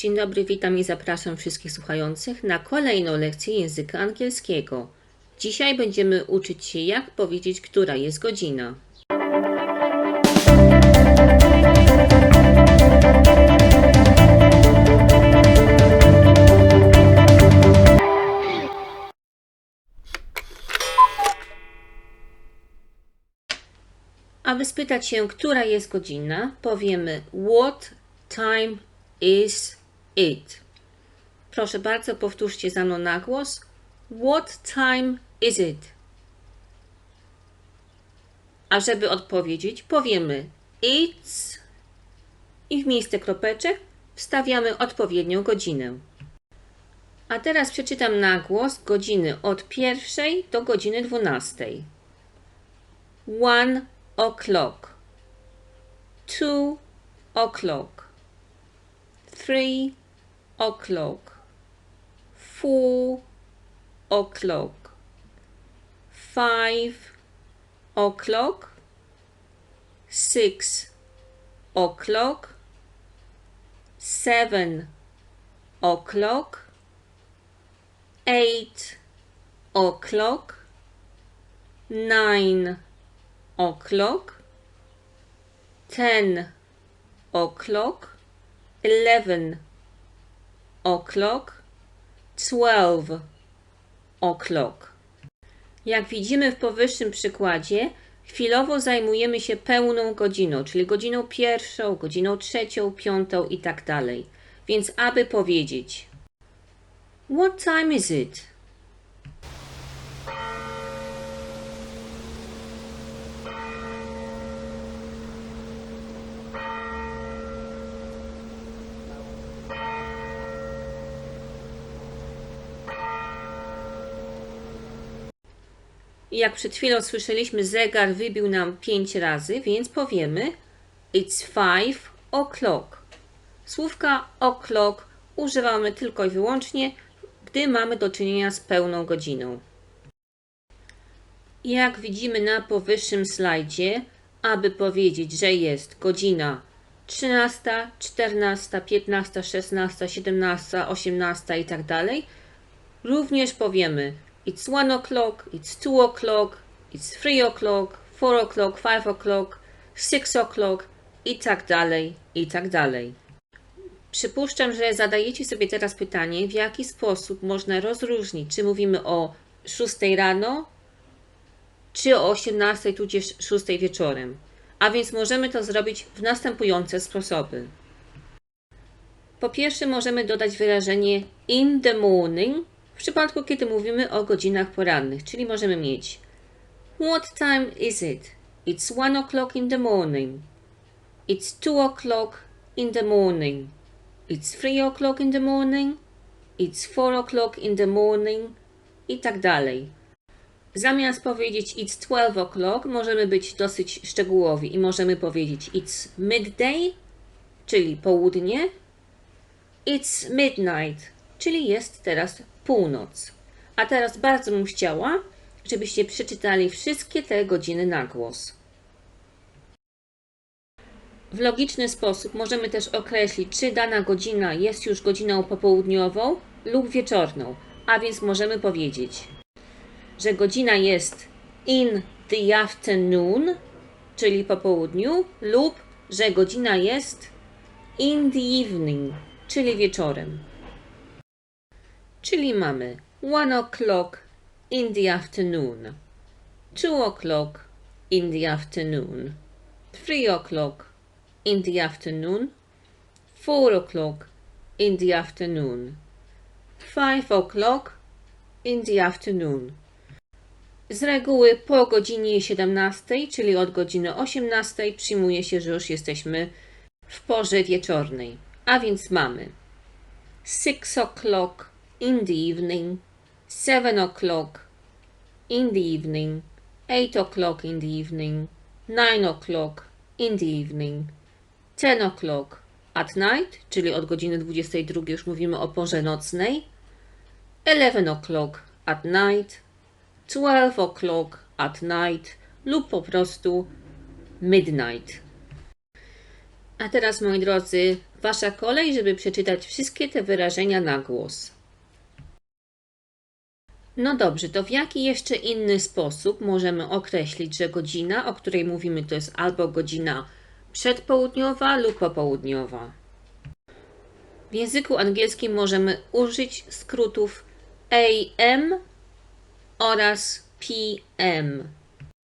Dzień dobry, witam i zapraszam wszystkich słuchających na kolejną lekcję języka angielskiego. Dzisiaj będziemy uczyć się, jak powiedzieć, która jest godzina. Aby spytać się, która jest godzina, powiemy What time is it? Proszę bardzo, powtórzcie za mną na głos. What time is it? A żeby odpowiedzieć, powiemy It's i w miejsce kropeczek wstawiamy odpowiednią godzinę. A teraz przeczytam na głos godziny od pierwszej do godziny dwunastej. One o'clock, two o'clock, three o'clock, four o'clock, five o'clock, six o'clock, seven o'clock, eight o'clock, nine o'clock, ten o'clock, eleven o'clock, twelve o'clock. Jak widzimy w powyższym przykładzie, chwilowo zajmujemy się pełną godziną, czyli godziną pierwszą, godziną trzecią, piątą i tak dalej. Więc aby powiedzieć What time is it? Jak przed chwilą słyszeliśmy, zegar wybił nam 5 razy, więc powiemy It's five o'clock. Słówka o'clock używamy tylko i wyłącznie, gdy mamy do czynienia z pełną godziną. Jak widzimy na powyższym slajdzie, aby powiedzieć, że jest godzina 13, 14, 15, 16, 17, 18 i tak dalej, również powiemy It's one o'clock, it's two o'clock, it's three o'clock, four o'clock, five o'clock, six o'clock i tak dalej, i tak dalej. Przypuszczam, że zadajecie sobie teraz pytanie, w jaki sposób można rozróżnić, czy mówimy o 6 rano, czy o 18 tudzież 6 wieczorem. A więc możemy to zrobić w następujące sposoby. Po pierwsze możemy dodać wyrażenie in the morning przypadku, kiedy mówimy o godzinach porannych, czyli możemy mieć What time is it? It's one o'clock in the morning. It's two o'clock in the morning. It's three o'clock in the morning. It's four o'clock in the morning. I tak dalej. Zamiast powiedzieć it's 12 o'clock, możemy być dosyć szczegółowi i możemy powiedzieć it's midday, czyli południe. It's midnight, czyli jest teraz północ. A teraz bardzo bym chciała, żebyście przeczytali wszystkie te godziny na głos. W logiczny sposób możemy też określić, czy dana godzina jest już godziną popołudniową lub wieczorną. A więc możemy powiedzieć, że godzina jest in the afternoon, czyli po południu, lub że godzina jest in the evening, czyli wieczorem. Czyli mamy one o'clock in the afternoon, two o'clock in the afternoon, three o'clock in the afternoon, four o'clock in the afternoon, five o'clock in the afternoon. Z reguły po godzinie 17, czyli od godziny 18, przyjmuje się, że już jesteśmy w porze wieczornej. A więc mamy 6 o'clock in the evening, 7 o'clock in the evening, 8 o'clock in the evening, 9 o'clock in the evening, 10 o'clock at night, czyli od godziny 22 już mówimy o porze nocnej, 11 o'clock at night, 12 o'clock at night lub po prostu midnight. A teraz, moi drodzy, Wasza kolej, żeby przeczytać wszystkie te wyrażenia na głos. No dobrze, to w jaki jeszcze inny sposób możemy określić, że godzina, o której mówimy, to jest albo godzina przedpołudniowa lub popołudniowa? W języku angielskim możemy użyć skrótów AM oraz PM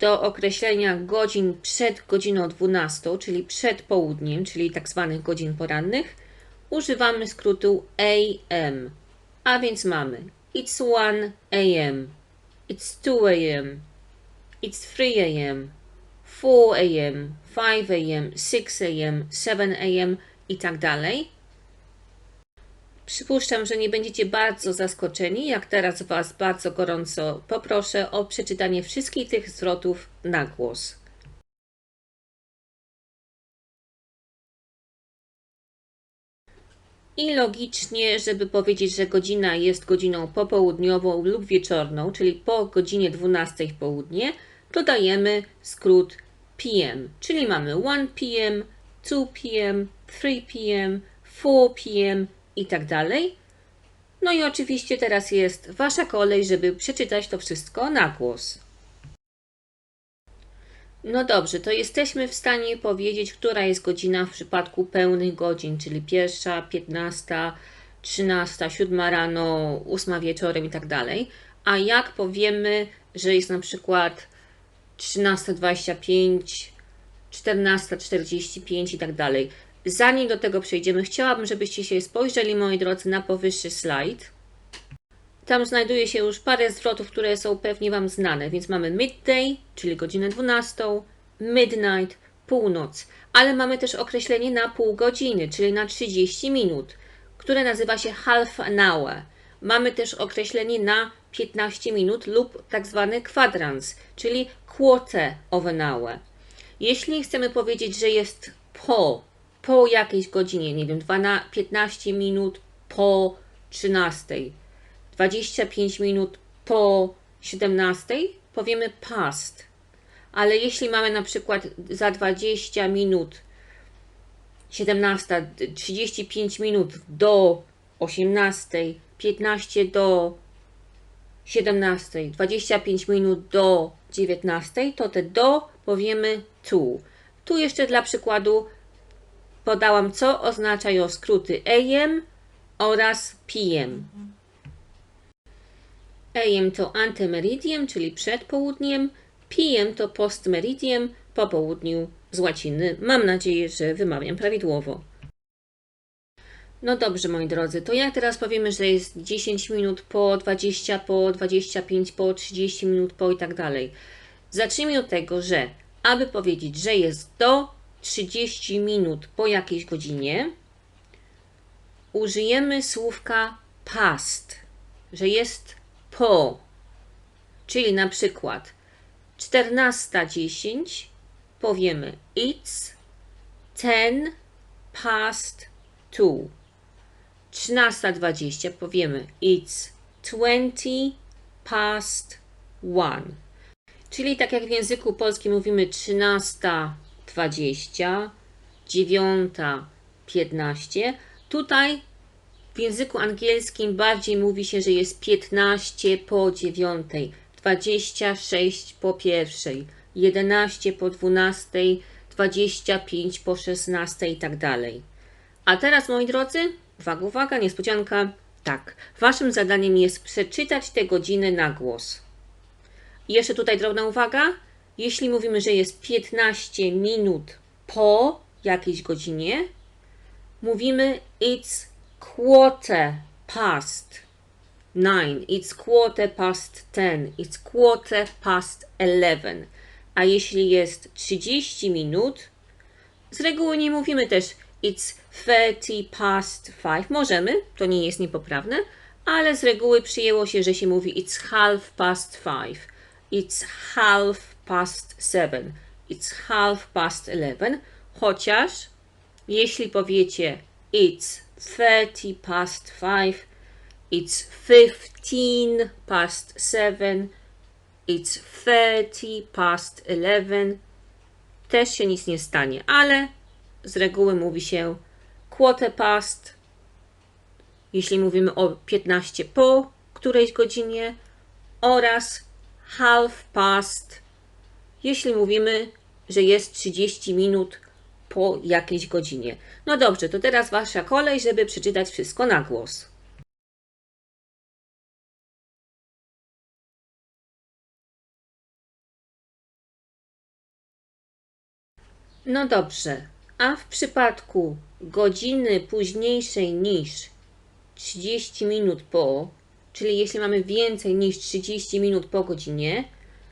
do określenia godzin przed godziną 12, czyli przed południem, czyli tak zwanych godzin porannych, używamy skrótu AM. A więc mamy It's 1 a.m. It's 2 a.m. It's 3 a.m. 4 a.m. 5 a.m. 6 a.m. 7 a.m. i tak dalej. Przypuszczam, że nie będziecie bardzo zaskoczeni, jak teraz Was bardzo gorąco poproszę o przeczytanie wszystkich tych zwrotów na głos. I logicznie, żeby powiedzieć, że godzina jest godziną popołudniową lub wieczorną, czyli po godzinie 12 w południe, dodajemy skrót PM, czyli mamy 1 PM, 2 PM, 3 PM, 4 PM i tak dalej. No i oczywiście teraz jest Wasza kolej, żeby przeczytać to wszystko na głos. No dobrze, to jesteśmy w stanie powiedzieć, która jest godzina w przypadku pełnych godzin, czyli pierwsza, piętnasta, trzynasta, siódma rano, ósma wieczorem i tak dalej. A jak powiemy, że jest na przykład 13.25, 14.45 i tak dalej. Zanim do tego przejdziemy, chciałabym, żebyście się spojrzeli, moi drodzy, na powyższy slajd. Tam znajduje się już parę zwrotów, które są pewnie Wam znane, więc mamy midday, czyli godzinę 12, midnight, północ, ale mamy też określenie na pół godziny, czyli na 30 minut, które nazywa się half an hour. Mamy też określenie na 15 minut lub tak zwany kwadrans, czyli quarter of an hour. Jeśli chcemy powiedzieć, że jest po, po jakiejś godzinie, nie wiem, 12, 15 minut po 13, 25 minut po 17, powiemy past. Ale jeśli mamy na przykład za 20 minut 17, 35 minut do 18, 15 do 17, 25 minut do 19, to te do powiemy to. Tu jeszcze dla przykładu podałam, co oznaczają skróty AM oraz PM. AM to antemeridium, czyli przed południem, PM to postmeridium, po południu z łaciny. Mam nadzieję, że wymawiam prawidłowo. No dobrze, moi drodzy, to jak teraz powiemy, że jest 10 minut po, 20 po, 25 po, 30 minut po i tak dalej. Zacznijmy od tego, że aby powiedzieć, że jest do 30 minut po jakiejś godzinie, użyjemy słówka past, że jest po. Czyli na przykład 14.10 powiemy it's 10 past 2. 13.20 powiemy it's 20 past 1. Czyli tak jak w języku polskim mówimy 13.20, 9.15, tutaj w języku angielskim bardziej mówi się, że jest 15 po 9, 26 po pierwszej, 11 po 12, 25 po 16 i tak dalej. A teraz, moi drodzy, uwaga, uwaga, niespodzianka. Tak, waszym zadaniem jest przeczytać te godziny na głos. I jeszcze tutaj drobna uwaga. Jeśli mówimy, że jest 15 minut po jakiejś godzinie, mówimy it's quarter past nine, it's quarter past ten, it's quarter past eleven. A jeśli jest 30 minut, z reguły nie mówimy też it's 30 past five. Możemy, to nie jest niepoprawne, ale z reguły przyjęło się, że się mówi it's half past five, it's half past seven, it's half past eleven, chociaż jeśli powiecie it's 30 past 5, it's 15 past 7, it's 30 past 11. Też się nic nie stanie, ale z reguły mówi się quarter past, jeśli mówimy o 15 po którejś godzinie oraz half past, jeśli mówimy, że jest 30 minut po jakiejś godzinie. No dobrze, to teraz Wasza kolej, żeby przeczytać wszystko na głos. No dobrze, a w przypadku godziny późniejszej niż 30 minut po, czyli jeśli mamy więcej niż 30 minut po godzinie,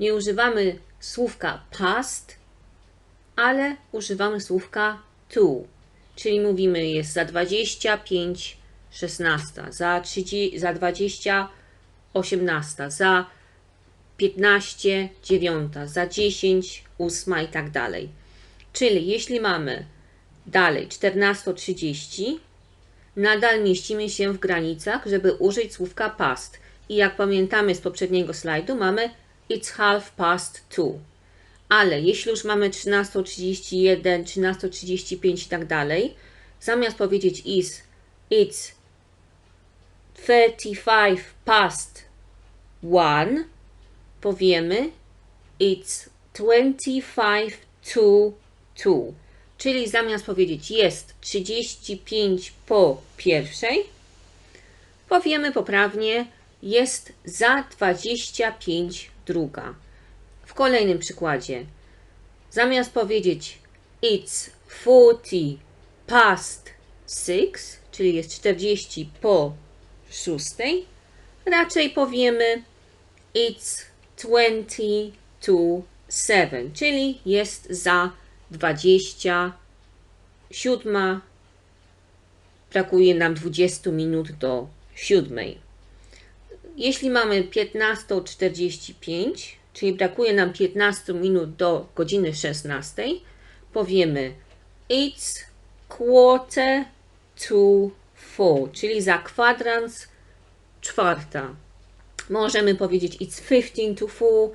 nie używamy słówka past, ale używamy słówka to, czyli mówimy jest za 25 16, za 30, za 20 18, za 15 9, za 10 8 i tak dalej. Czyli jeśli mamy dalej 14.30, nadal mieścimy się w granicach, żeby użyć słówka past. I jak pamiętamy z poprzedniego slajdu, mamy it's half past two. Ale jeśli już mamy 13.31, 13.35 i tak dalej, zamiast powiedzieć is, it's 35 past one, powiemy it's 25 to 2. Czyli zamiast powiedzieć jest 35 po pierwszej, powiemy poprawnie jest za 25 druga. W kolejnym przykładzie, zamiast powiedzieć it's 40 past 6, czyli jest 40 po szóstej, raczej powiemy it's 20 to 7, czyli jest za 27. Brakuje nam 20 minut do 7. Jeśli mamy 15.45, czyli brakuje nam 15 minut do godziny 16, powiemy it's quarter to four, czyli za kwadrans czwarta. Możemy powiedzieć it's 15 to four,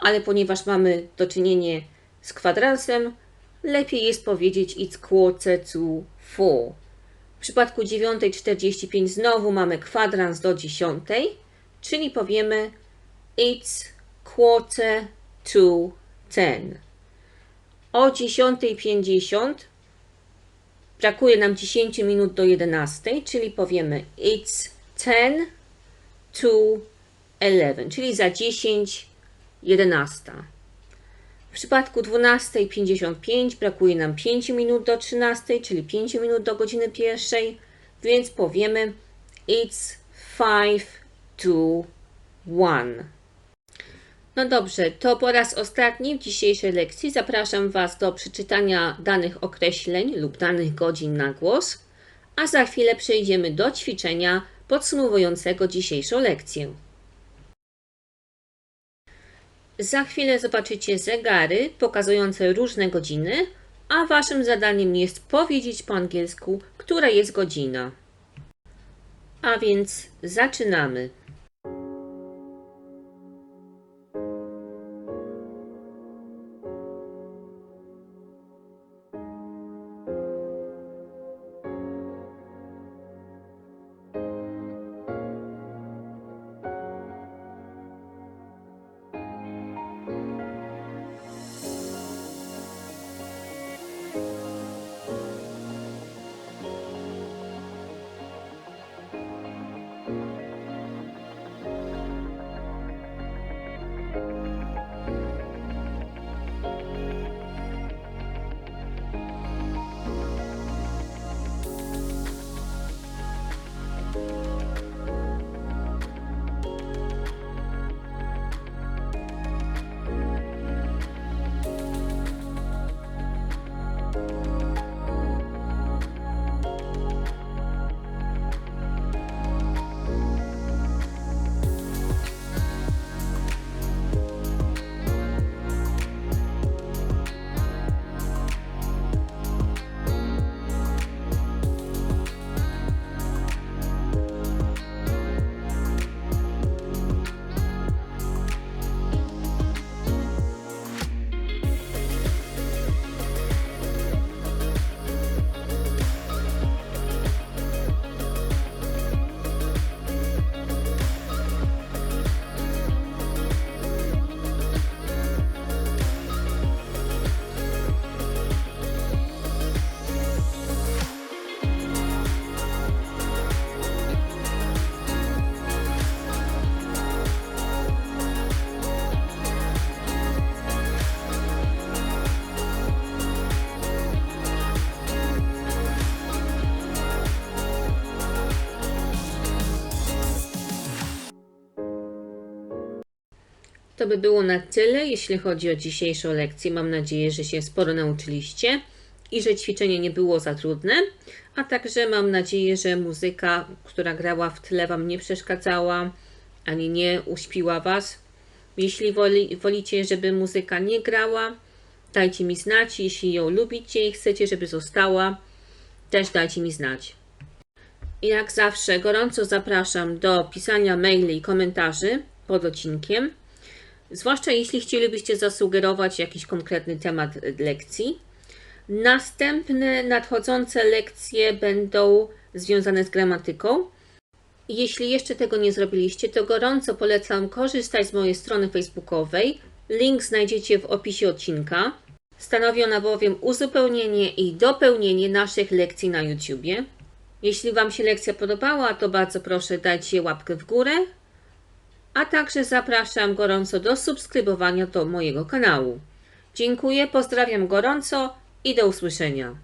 ale ponieważ mamy do czynienia z kwadransem, lepiej jest powiedzieć it's quarter to four. W przypadku 9.45 znowu mamy kwadrans do 10, czyli powiemy it's quarter to ten. O 10.50 brakuje nam 10 minut do 11, czyli powiemy it's 10 to 11, czyli za 10 11. W przypadku 12.55 brakuje nam 5 minut do 13, czyli 5 minut do godziny pierwszej, więc powiemy it's 5 to 1. No dobrze, to po raz ostatni w dzisiejszej lekcji zapraszam Was do przeczytania danych określeń lub danych godzin na głos, a za chwilę przejdziemy do ćwiczenia podsumowującego dzisiejszą lekcję. Za chwilę zobaczycie zegary pokazujące różne godziny, a Waszym zadaniem jest powiedzieć po angielsku, która jest godzina. A więc zaczynamy. To by było na tyle, jeśli chodzi o dzisiejszą lekcję. Mam nadzieję, że się sporo nauczyliście i że ćwiczenie nie było za trudne, a także mam nadzieję, że muzyka, która grała w tle Wam nie przeszkadzała ani nie uśpiła Was. Jeśli woli, wolicie, żeby muzyka nie grała, dajcie mi znać. Jeśli ją lubicie i chcecie, żeby została, też dajcie mi znać. Jak zawsze gorąco zapraszam do pisania maili i komentarzy pod odcinkiem, zwłaszcza jeśli chcielibyście zasugerować jakiś konkretny temat lekcji. Następne nadchodzące lekcje będą związane z gramatyką. Jeśli jeszcze tego nie zrobiliście, to gorąco polecam korzystać z mojej strony facebookowej. Link znajdziecie w opisie odcinka. Stanowi ona bowiem uzupełnienie i dopełnienie naszych lekcji na YouTubie. Jeśli Wam się lekcja podobała, to bardzo proszę dajcie łapkę w górę, a także zapraszam gorąco do subskrybowania do mojego kanału. Dziękuję, pozdrawiam gorąco i do usłyszenia.